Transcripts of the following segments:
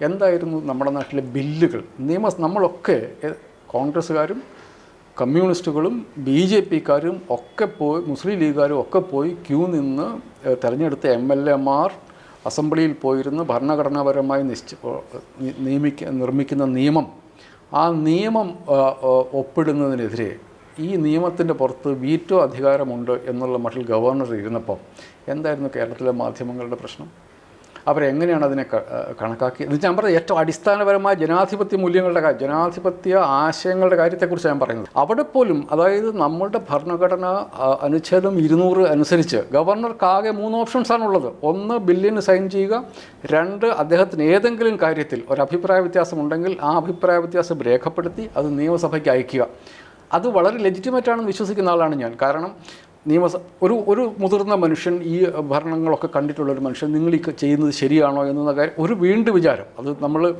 എന്തായിരുന്നു നമ്മുടെ നാട്ടിലെ ബില്ലുകൾ? നിയമ നമ്മളൊക്കെ കോൺഗ്രസ്സുകാരും കമ്മ്യൂണിസ്റ്റുകളും ബി ജെ പിക്കാരും ഒക്കെ പോയി മുസ്ലിം ലീഗുകാരും ഒക്കെ പോയി ക്യൂ നിന്ന് തിരഞ്ഞെടുത്ത എം എൽ എമാർ അസംബ്ലിയിൽ പോയിരുന്ന് ഭരണഘടനാപരമായി നിശ്ച നിയമിക്ക നിർമ്മിക്കുന്ന നിയമം. ആ നിയമം ഒപ്പിടുന്നതിനെതിരെ ഈ നിയമത്തിന്റെ പുറത്ത് വീറ്റോ അധികാരമുണ്ട് എന്നുള്ള മട്ടിൽ ഗവർണർ ഇരുന്നപ്പം എന്തായിരുന്നു കേരളത്തിലെ മാധ്യമങ്ങളുടെ പ്രശ്നം? അവരെങ്ങനെയാണ് അതിനെ കണക്കാക്കി ഞാൻ പറഞ്ഞത് ഏറ്റവും അടിസ്ഥാനപരമായ ജനാധിപത്യ മൂല്യങ്ങളുടെ കാര്യം ജനാധിപത്യ ആശയങ്ങളുടെ കാര്യത്തെക്കുറിച്ച് ഞാൻ പറയുന്നത്. അവിടെ പോലും അതായത് നമ്മളുടെ ഭരണഘടന അനുച്ഛേദം ഇരുന്നൂറ് അനുസരിച്ച് ഗവർണർക്കാകെ മൂന്ന് ഓപ്ഷൻസാണ് ഉള്ളത് ഒന്ന് ബില്ലിന് സൈൻ ചെയ്യുക. രണ്ട് അദ്ദേഹത്തിന് ഏതെങ്കിലും കാര്യത്തിൽ ഒരു അഭിപ്രായ വ്യത്യാസം ഉണ്ടെങ്കിൽ ആ അഭിപ്രായ വ്യത്യാസം രേഖപ്പെടുത്തി അത് നിയമസഭയ്ക്ക് അയക്കുക. അത് വളരെ ലെജിറ്റിമേറ്റ് ആണെന്ന് വിശ്വസിക്കുന്ന ആളാണ് ഞാൻ. കാരണം നിയമസഭ ഒരു ഒരു മുതിർന്ന മനുഷ്യൻ ഈ ഭരണങ്ങളൊക്കെ കണ്ടിട്ടുള്ള ഒരു മനുഷ്യൻ നിങ്ങൾ ഈ ചെയ്യുന്നത് ശരിയാണോ എന്നുള്ള കാര്യം ഒരു വീണ്ടും വിചാരം. അത് നമ്മൾ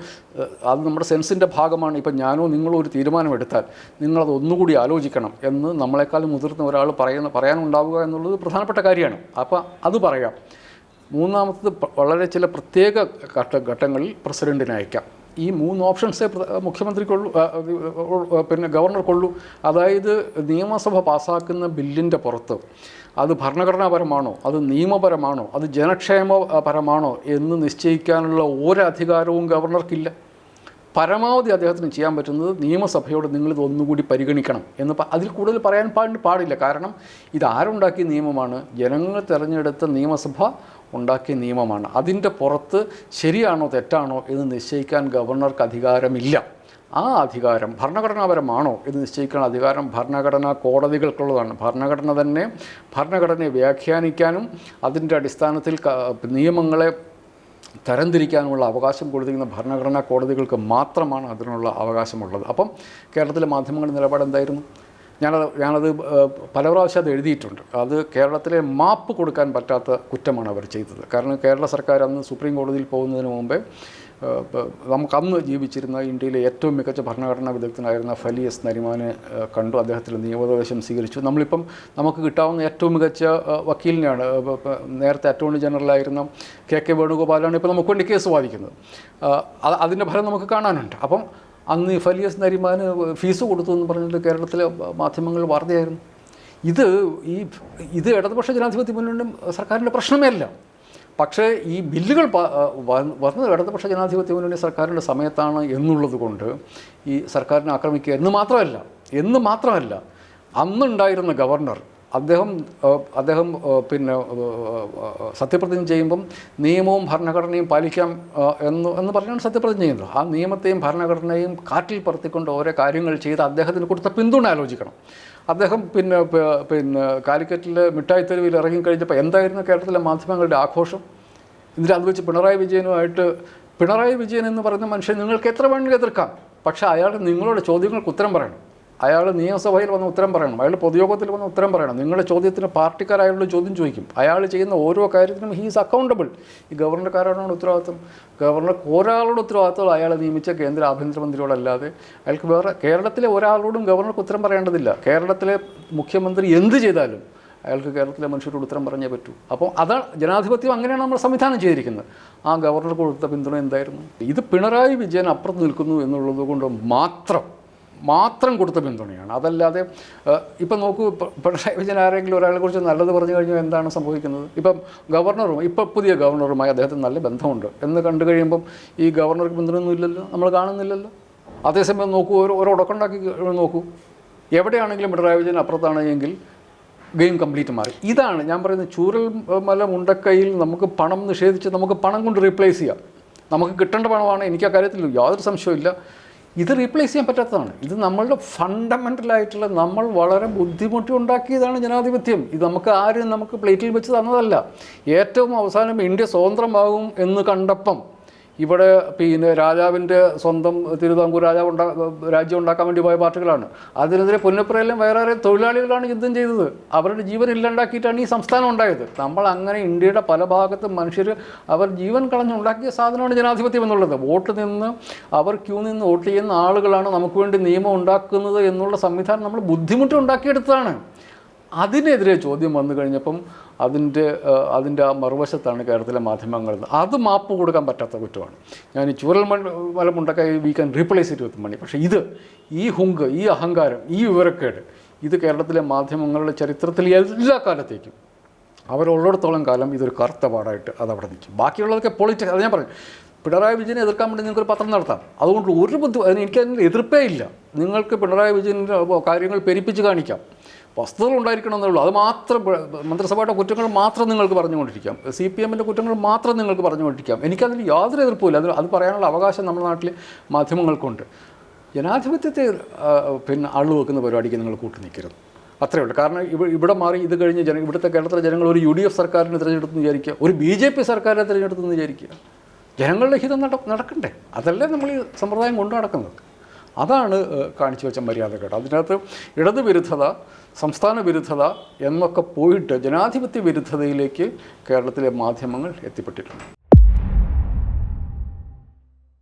അത് നമ്മുടെ സെൻസിന്റെ ഭാഗമാണ്. ഇപ്പം ഞാനോ നിങ്ങളോ ഒരു തീരുമാനമെടുത്താൽ നിങ്ങളത് ഒന്നുകൂടി ആലോചിക്കണം എന്ന് നമ്മളെക്കാൾ മുതിർന്ന ഒരാൾ പറയുന്ന പറയാനുണ്ടാവുക എന്നുള്ളത് പ്രധാനപ്പെട്ട കാര്യമാണ്. അപ്പോൾ അത് പറയാം. മൂന്നാമത്തത് വളരെ ചില പ്രത്യേക ഘട്ട ഘട്ടങ്ങളിൽ പ്രസിഡന്റിനയക്കാം ഈ മൂന്ന് ഓപ്ഷൻസേ മുഖ്യമന്ത്രിക്കുള്ളൂ പിന്നെ ഗവർണർക്കുള്ളൂ. അതായത് നിയമസഭ പാസ്സാക്കുന്ന ബില്ലിന്റെ പുറത്ത് അത് ഭരണഘടനാപരമാണോ അത് നിയമപരമാണോ അത് ജനക്ഷേമപരമാണോ എന്ന് നിശ്ചയിക്കാനുള്ള ഒരധികാരവും ഗവർണർക്കില്ല. പരമാവധി അദ്ദേഹത്തിന് ചെയ്യാൻ പറ്റുന്നത് നിയമസഭയോട് നിങ്ങളിത് ഒന്നുകൂടി പരിഗണിക്കണം എന്ന് അതിൽ കൂടുതൽ പറയാൻ പാടി പാടില്ല. കാരണം ഇത് ആരുണ്ടാക്കിയ നിയമമാണ്? ജനങ്ങൾ തിരഞ്ഞെടുത്ത നിയമസഭ ഉണ്ടാക്കിയ നിയമമാണ്. അതിന്റെ പുറത്ത് ശരിയാണോ തെറ്റാണോ എന്ന് നിശ്ചയിക്കാൻ ഗവർണർക്ക് അധികാരമില്ല. ആ അധികാരം ഭരണഘടനാപരമാണോ എന്ന് നിശ്ചയിക്കാൻ അധികാരം ഭരണഘടനാ കോടതികൾക്കുള്ളതാണ്. ഭരണഘടന തന്നെ ഭരണഘടനയെ വ്യാഖ്യാനിക്കാനും അതിന്റെ അടിസ്ഥാനത്തിൽ നിയമങ്ങളെ തരംതിരിക്കാനുള്ള അവകാശം കൊടുത്തിരിക്കുന്ന ഭരണഘടനാ കോടതികൾക്ക് മാത്രമാണ് അതിനുള്ള അവകാശമുള്ളത്. അപ്പം കേരളത്തിലെ മാധ്യമങ്ങളുടെ നിലപാട് എന്തായിരുന്നു? ഞാനത് ഞാനത് പല പ്രാവശ്യം അത് എഴുതിയിട്ടുണ്ട്. അത് കേരളത്തിലെ മാപ്പ് കൊടുക്കാൻ പറ്റാത്ത കുറ്റമാണ് അവർ ചെയ്തത്. കാരണം കേരള സർക്കാർ അന്ന് സുപ്രീം കോടതിയിൽ പോകുന്നതിന് മുമ്പേ ഏഹ്, പ- നമുക്ക് അന്ന് ജീവിച്ചിരുന്ന ഇന്ത്യയിലെ ഏറ്റവും മികച്ച ഭരണഘടനാ വിദഗ്ധനായിരുന്ന ഫലി എസ് നരിമാനെ കണ്ടു. അദ്ദേഹത്തിന് നിയമോപദേശം സ്വീകരിച്ചു. നമ്മളിപ്പം നമുക്ക് കിട്ടാവുന്ന ഏറ്റവും മികച്ച വക്കീലിനെയാണ് നേരത്തെ അറ്റോർണി ജനറലായിരുന്ന കെ കെ വേണുഗോപാലാണ് ഇപ്പോൾ നമുക്ക് വേണ്ടി കേസ് വാദിക്കുന്നത്. അതിന്റെ ഫലം നമുക്ക് കാണാനുണ്ട്. അപ്പം അന്ന് ഈ ഫലിയസ് നരിമാന് ഫീസ് കൊടുത്തു എന്ന് പറഞ്ഞിട്ട് കേരളത്തിലെ മാധ്യമങ്ങൾ വാർത്തയായിരുന്നു. ഇത് ഈ ഇത് ഇടതുപക്ഷ ജനാധിപത്യ മുന്നണി സർക്കാരിന്റെ പ്രശ്നമേ അല്ല. പക്ഷേ ഈ ബില്ലുകൾ വന്നത് ഇടതുപക്ഷ ജനാധിപത്യ മുന്നണി സർക്കാരിന്റെ സമയത്താണ് എന്നുള്ളത് കൊണ്ട് ഈ സർക്കാരിനെ ആക്രമിക്കുക എന്ന് മാത്രമല്ല എന്ന് മാത്രമല്ല അന്നുണ്ടായിരുന്ന ഗവർണർ അദ്ദേഹം അദ്ദേഹം പിന്നെ സത്യപ്രതിജ്ഞ ചെയ്യുമ്പം നിയമവും ഭരണഘടനയും പാലിക്കാം എന്ന് എന്ന് പറഞ്ഞാണ് സത്യപ്രതിജ്ഞ ചെയ്യുന്നത്. ആ നിയമത്തെയും ഭരണഘടനയും കാറ്റിൽ പറത്തിക്കൊണ്ട് ഓരോ കാര്യങ്ങൾ ചെയ്ത് അദ്ദേഹത്തിന് കൊടുത്ത പിന്തുണ ആലോചിക്കണം. അദ്ദേഹം പിന്നെ പിന്നെ കാലിക്കറ്റിലെ മിഠായി തെരുവിൽ ഇറങ്ങിക്കഴിഞ്ഞപ്പോൾ എന്തായിരുന്നു കേരളത്തിലെ മാധ്യമങ്ങളുടെ ആഘോഷം? ഇതിൽ അത് വെച്ച് പിണറായി വിജയനുമായിട്ട് പിണറായി വിജയൻ എന്ന് പറയുന്ന മനുഷ്യൻ നിങ്ങൾക്ക് എത്ര വേണമെങ്കിലും എതിർക്കാം. പക്ഷേ അയാൾ നിങ്ങളുടെ ചോദ്യങ്ങൾക്ക് ഉത്തരം പറയണം. അയാൾ നിയമസഭയിൽ വന്ന് ഉത്തരം പറയണം. അയാൾ പൊതുയോഗത്തിൽ വന്ന് ഉത്തരം പറയണം. നിങ്ങളുടെ ചോദ്യത്തിന് പാർട്ടിക്കാർ അയാളോട് ചോദ്യം ചോദിക്കും. അയാൾ ചെയ്യുന്ന ഓരോ കാര്യത്തിനും ഹീസ് അക്കൗണ്ടബിൾ ഈ ഗവർണർക്കാരോടാണ് ഉത്തരവാദിത്വം. ഗവർണർ ഒരാളോട് ഉത്തരവാദിത്വം അയാളെ നിയമിച്ച കേന്ദ്ര ആഭ്യന്തരമന്ത്രിയോടല്ലാതെ അയാൾക്ക് വേറെ കേരളത്തിലെ ഒരാളോടും ഗവർണർക്ക് ഉത്തരം പറയേണ്ടതില്ല. കേരളത്തിലെ മുഖ്യമന്ത്രി എന്ത് ചെയ്താലും അയാൾക്ക് കേരളത്തിലെ മനുഷ്യരോട് ഉത്തരം പറഞ്ഞേ പറ്റൂ. അപ്പോൾ അതാണ് ജനാധിപത്യം അങ്ങനെയാണ് നമ്മൾ സംവിധാനം ചെയ്തിരിക്കുന്നത്. ആ ഗവർണർക്ക് കൊടുത്ത പിന്തുണ എന്തായിരുന്നു? ഇത് പിണറായി വിജയൻ അപ്പുറത്ത് നിൽക്കുന്നു എന്നുള്ളത് കൊണ്ട് മാത്രം മാത്രം കൊടുത്ത പിന്തുണയാണ്. അതല്ലാതെ ഇപ്പം നോക്കൂ പിണറായി വിജയൻ ആരെങ്കിലും ഒരാളെ കുറിച്ച് നല്ലത് പറഞ്ഞു കഴിഞ്ഞാൽ എന്താണ് സംഭവിക്കുന്നത്? ഇപ്പം ഗവർണറും ഇപ്പം പുതിയ ഗവർണറുമായി അദ്ദേഹത്തിന് നല്ല ബന്ധമുണ്ട്. എന്ന് കണ്ടു കഴിയുമ്പം ഈ ഗവർണർക്ക് പിന്തുണയൊന്നും ഇല്ലല്ലോ? നമ്മൾ കാണുന്നില്ലല്ലോ? അതേസമയം നോക്കൂ ഒരു ഒരു ഉടക്കുണ്ടാക്കി നോക്കൂ. എവിടെയാണെങ്കിലും പിണറായി വിജയൻ അപ്പുറത്താണ് എങ്കിൽ ഗെയിം കംപ്ലീറ്റ് മാറി. ഇതാണ് ഞാൻ പറയുന്നത് ചൂരൽ മല മുണ്ടക്കൈയിൽ നമുക്ക് പണം നിഷേധിച്ച് നമുക്ക് പണം കൊണ്ട് റീപ്ലേസ് ചെയ്യാം. നമുക്ക് കിട്ടേണ്ട പണമാണ് എനിക്ക് ആ കാര്യത്തിൽ യാതൊരു സംശയമില്ല ഇത് റീപ്ലേസ് ചെയ്യാൻ പറ്റാത്തതാണ്. ഇത് നമ്മളുടെ ഫണ്ടമെന്റലായിട്ടുള്ള നമ്മൾ വളരെ ബുദ്ധിമുട്ടി ഉണ്ടാക്കിയതാണ് ജനാധിപത്യം. ഇത് നമുക്ക് ആരും നമുക്ക് പ്ലേറ്റിൽ വെച്ച് തന്നതല്ല. ഏറ്റവും അവസാനം ഇന്ത്യ സ്വതന്ത്രമാകും എന്ന് കണ്ടപ്പം ഇവിടെ പിന്നെ രാജാവിന്റെ സ്വന്തം തിരുവിതാംകൂർ രാജാവ് ഉണ്ടാ രാജ്യം ഉണ്ടാക്കാൻ വേണ്ടി പോയ പാർട്ടികളാണ്. അതിനെതിരെ പുന്നപ്രയിലും വേറെ തൊഴിലാളികളാണ് യുദ്ധം ചെയ്തത്. അവരുടെ ജീവൻ ഇല്ലാണ്ടാക്കിയിട്ടാണ് ഈ സംസ്ഥാനം ഉണ്ടായത്. നമ്മൾ അങ്ങനെ ഇന്ത്യയുടെ പല ഭാഗത്തും മനുഷ്യർ അവർ ജീവൻ കളഞ്ഞുണ്ടാക്കിയ സാധനമാണ് ജനാധിപത്യം എന്നുള്ളത്. വോട്ട് നിന്ന് അവർ ക്യൂ നിന്ന് വോട്ട് ചെയ്യുന്ന ആളുകളാണ് നമുക്ക് വേണ്ടി നിയമം ഉണ്ടാക്കുന്നത് എന്നുള്ള സംവിധാനം നമ്മൾ ബുദ്ധിമുട്ട് ഉണ്ടാക്കിയെടുത്തതാണ്. അതിനെതിരെ ചോദ്യം വന്നു കഴിഞ്ഞപ്പം അതിന്റെ അതിന്റെ ആ മറുവശത്താണ് കേരളത്തിലെ മാധ്യമങ്ങൾ. അത് മാപ്പ് കൊടുക്കാൻ പറ്റാത്ത കുറ്റമാണ്. ഞാൻ ഈ ചൂരൽ മൺ മലമുണ്ടൊക്കെ we can replace it with money പക്ഷേ ഇത് ഈ ഹുങ്ക് ഈ അഹങ്കാരം ഈ വിവരക്കേട് ഇത് കേരളത്തിലെ മാധ്യമങ്ങളുടെ ചരിത്രത്തിൽ എല്ലാ കാലത്തേക്കും അവരുള്ളിടത്തോളം കാലം ഇതൊരു കറുത്ത പാടായിട്ട് അത് അവിടെ നിൽക്കും. ബാക്കിയുള്ളതൊക്കെ പൊളിറ്റിക്സ് അത് ഞാൻ പറഞ്ഞു. പിണറായി വിജയനെ എതിർക്കാൻ വേണ്ടി നിങ്ങൾക്കൊരു പത്രം നടത്താം. അതുകൊണ്ട് ഒരു ബുദ്ധി എനിക്ക് അതിന് എതിർപ്പേ ഇല്ല. നിങ്ങൾക്ക് പിണറായി വിജയന്റെ കാര്യങ്ങൾ പെരിപ്പിച്ച് കാണിക്കാം. വസ്തുതകൾ ഉണ്ടായിരിക്കണം ഉള്ളൂ. അത് മാത്രം മന്ത്രിസഭയുടെ കുറ്റങ്ങൾ മാത്രം നിങ്ങൾക്ക് പറഞ്ഞുകൊണ്ടിരിക്കാം. സി പി എമ്മിന്റെ കുറ്റങ്ങൾ മാത്രം നിങ്ങൾക്ക് പറഞ്ഞുകൊണ്ടിരിക്കാം. എനിക്കതിൽ യാതൊരു എതിർപ്പുമില്ല അത് അത് പറയാനുള്ള അവകാശം നമ്മുടെ നാട്ടിലെ മാധ്യമങ്ങൾക്കുണ്ട്. ജനാധിപത്യത്തെ പിന്നെ ആൾ വെക്കുന്ന പരിപാടിക്ക് നിങ്ങൾ കൂട്ടി നിൽക്കരുത്. അത്രേ ഉള്ളൂ. കാരണം ഇവ ഇവിടെ മാറി ഇത് കഴിഞ്ഞ് ജന ഇവിടുത്തെ കേരളത്തിലെ ജനങ്ങൾ ഒരു യു ഡി എഫ് സർക്കാരിനെ തിരഞ്ഞെടുത്തെന്ന് വിചാരിക്കുക. ഒരു ബി ജെ പി സർക്കാരിനെ തിരഞ്ഞെടുത്തെന്ന് വിചാരിക്കുക. ജനങ്ങളുടെ ഹിതം നട നടക്കണ്ടേ? അതല്ലേ നമ്മൾ ഈ സമ്പ്രദായം കൊണ്ടു നടക്കുന്നത്. അതാണ് കാണിച്ചു വെച്ച മര്യാദകൾ അതിനകത്ത് ഇടതു വിരുദ്ധത സംസ്ഥാന വിരുദ്ധത എന്നൊക്കെ പോയിട്ട് ജനാധിപത്യ വിരുദ്ധതയിലേക്ക് കേരളത്തിലെ മാധ്യമങ്ങൾ എത്തിപ്പെട്ടിട്ടുണ്ട്.